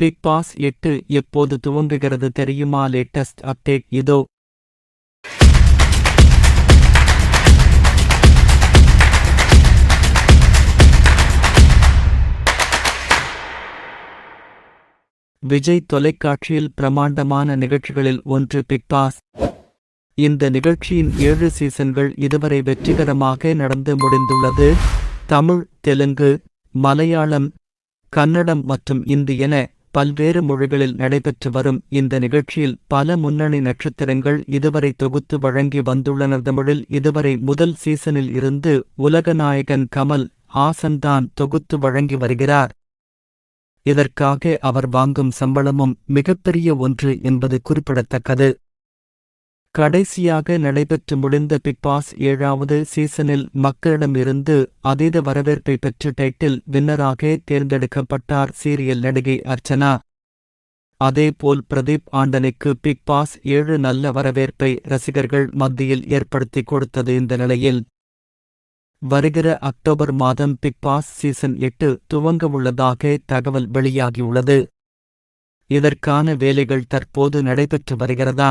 Big pass எட்டு எப்போது துவங்குகிறது தெரியுமா? லேட்டஸ்ட் அப்டேட் இதோ. விஜய் தொலைக்காட்சியில் பிரமாண்டமான நிகழ்ச்சிகளில் ஒன்று பிக் பாஸ் இந்த நிகழ்ச்சியின் ஏழு சீசன்கள் இதுவரை வெற்றிகரமாக நடந்து முடிந்துள்ளது. தமிழ் தெலுங்கு மலையாளம் கன்னடம் மற்றும் இந்தி என பல்வேறு மொழிகளில் நடைபெற்று வரும் இந்த நிகழ்ச்சியில் பல முன்னணி நட்சத்திரங்கள் இதுவரை தொகுத்து வழங்கி வந்துள்ளனர் தமிழில் இதுவரை முதல் சீசனில் இருந்து உலகநாயகன் கமல் ஹாசன்தான் தொகுத்து வழங்கி வருகிறார். இதற்காக அவர் வாங்கும் சம்பளமும் மிகப்பெரிய ஒன்று என்பது குறிப்பிடத்தக்கது. கடைசியாக நடைபெற்று முடிந்த பிக் பாஸ் ஏழாவது சீசனில் மக்களிடமிருந்து அதீத வரவேற்பை பெற்று டைட்டில் வின்னராக தேர்ந்தெடுக்கப்பட்டார் சீரியல் நடிகை அர்ச்சனா. அதேபோல் பிரதீப் ஆண்டனுக்கு பிக் பாஸ் ஏழு நல்ல வரவேற்பை ரசிகர்கள் மத்தியில் ஏற்படுத்தி கொடுத்தது இந்த நிலையில். வருகிற அக்டோபர் மாதம் பிக் பாஸ் சீசன் எட்டு துவங்கவுள்ளதாக தகவல் வெளியாகியுள்ளது. இதற்கான வேலைகள் தற்போது நடைபெற்று வருகிறதா?